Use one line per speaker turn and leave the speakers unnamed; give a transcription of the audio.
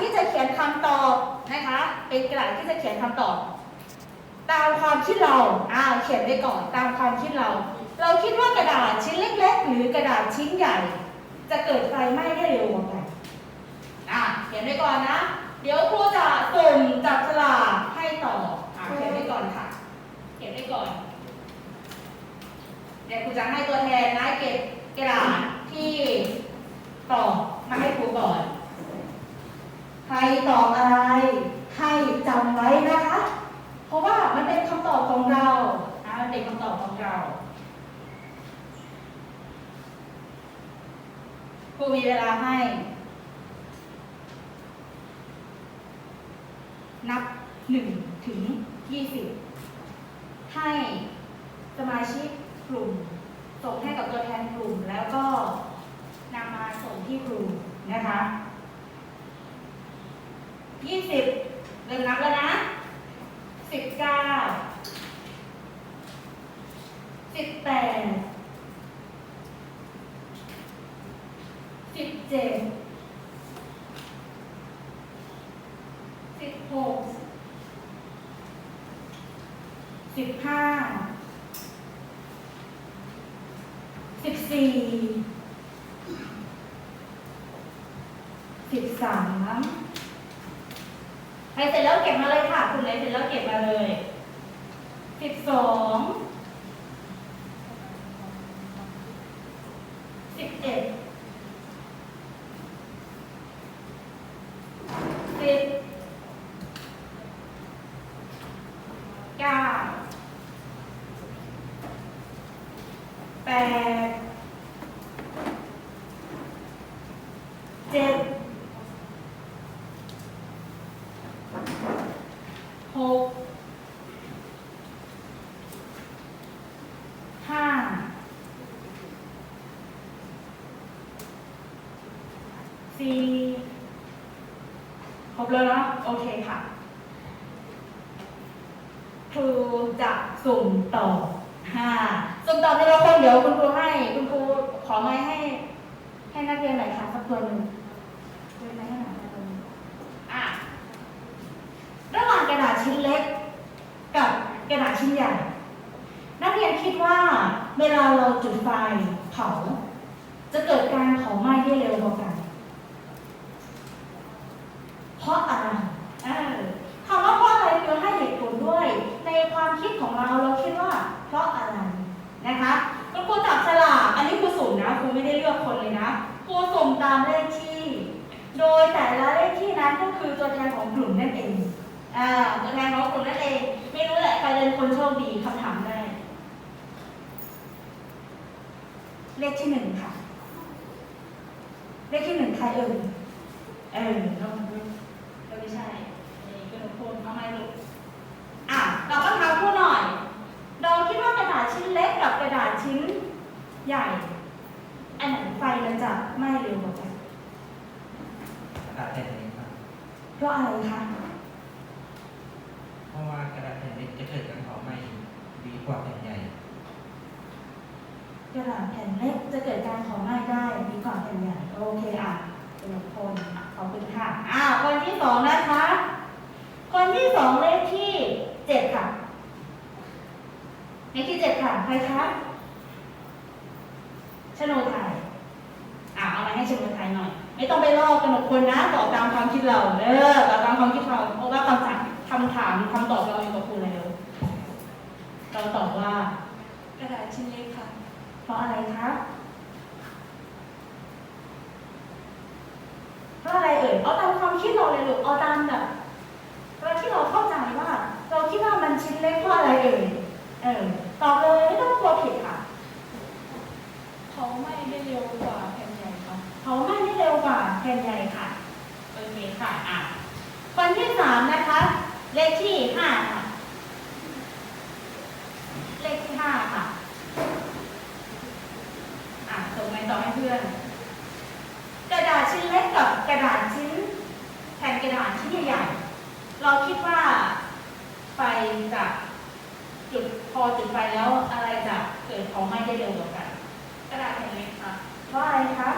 ที่จะเขียนคำตอบนะคะ เป็นกระดาษที่จะเขียนคำตอบ ตามความคิดเราอ่าเขียนไว้ก่อนตามความคิดเรา เราคิดว่ากระดาษชิ้นเล็ก ๆ หรือกระดาษชิ้นใหญ่ จะเกิดไฟไหม้ได้เร็วกว่ากันอะเขียนไว้ก่อนนะ เดี๋ยวครูจะสุ่มจับฉลากให้ต่ออะเขียนไว้ก่อนค่ะ เขียนไว้ก่อนเดี๋ยวครูจะให้ตัวแทนนะเก็บกระดาษที่ตอบมาให้ครูก่อน ตอบอะไรให้จำไว้นะคะ เพราะว่ามันเป็นคำตอบของเราอะมันเป็นคำตอบของเราครูมีเวลาให้ นับหนึ่งถึงยี่สิบให้สมาชิกกลุ่ม ส่งให้กับตัวแทนกลุ่ม แล้วก็นำมาส่งที่ครูนะคะ ยี่สิบเริ่มนับแล้วนะสิบเก้าสิบแปดสิบเจ็ดสิบหกสิบห้าสิบสี่สิบสาม รเสร็จแล้วเก็บมาเลยค่ะ คุณไหนเสร็จแล้วเก็บมาเลยสิบสองสิบเอ็ดสิบเก้าแปดเจ็ดหกห้าสี่ ครบแล้วเนาะโอเคค่ะ ครูจะสุ่มตอบห้าสุ่มตอบในละคนเดี๋ยวคุณครูให้ คุณครูขอไม้ให้ ให้นักเรียนหน่อยค่ะสักตัวหนึ่งเว้นไม้ให้หน่อยสักตัวหนึ่งอะระหว่างกระดาษชิ้นเล็ก กับกระดาษชิ้นใหญ่ นักเรียนคิดว่าเวลาเราจุดไฟเผาจะเกิดการเผาไหม้ได้เร็วกว่ากัน เพราะอะไรเออคำว่าเพราะอะไรคือให้เหตุผลด้วย ในความคิดของเราเราคิดว่า เพราะอะไรนะคะคุณครูจับฉลากอันนี้ครูสุ่มนะครูไม่ได้เลือกคนเลยนะครูสุ่มตามเลขที่ โดยแต่ละเลขที่นั้นก็คือ ตัวแทนของกลุ่มนั่นเองอ่าตัวแทนของกลุ่มนั่นเอง ไม่รู้แหละใครเป็นคนโชคดีคำถามแรกเลขที่หนึ่งค่ะ เลขที่หนึ่งใครเอ่ยเออน้องลูกเออไม่ใช่นี่ก็หนูพูดเอาไม่ลูกอะเราก็ถามพูดหน่อยเราคิดว่ากระดาษชิ้นเล็กกับกระดาษชิ้นใหญ่ อันไหนไฟมันจะไหม้เร็วกว่ากัน
กระดาษแผ่นเล็กครับ
เพราะอะไรคะ
เพราะว่ากระดาษแผ่นเล็กจะเกิดการเผาไหม้ดีกว่าแผ่นใหญ่
กระดาษแผ่นเล็กจะเกิดการเผาไหม้ได้ดีกว่าแผ่นใหญ่โอเคอะเป็นคนขอบคุณค่ะอ่าคนที่สองนะคะ คนที่สองเลขที่เจ็ดค่ะเลขที่เจ็ดค่ะใครคะชโนไทยอะเอามาให้ชโนไทยหน่อย ไม่ต้องไปลอกกันหมดคนนะตอบตามความคิดเราเออตอบตามความคิดเราเพราะว่าคำถามคำถามคำตอบเราอยู่กับครูแล้วเราตอบว่า
กระดาษชิ้นเล็กค่ะ
เพราะอะไรคะเพราะอะไรเอ่ยเอาตามความคิดเราเลยลูกเอาตามแบบเราที่เราเข้าใจว่า เราคิดว่ามันชิ้นเล็กเพราะอะไรเอ่ยเออตอบเลยไม่ต้องกลัวผิดค่ะ
เขาไม่ได้เร็วกว่าแผ่นใหญ่ค่ะ
เขาไม่ เร็วกว่าแผ่นใหญ่ค่ะ โอเคค่ะอะคนที่สามนะคะ เลขที่ห้าค่ะ เลขที่ห้าค่ะ อะส่งไปต่อให้เพื่อน กระดาษชิ้นเล็กกับกระดาษชิ้น แผ่นกระดาษชิ้นใหญ่ๆ เราคิดว่าไฟจะจุดพอจุดไฟแล้วอะไรจะเกิดของไหม้ได้เร็วกว่ากัน
กระดาษแผ่นเล็กค่ะ
เพราะอะไรคะ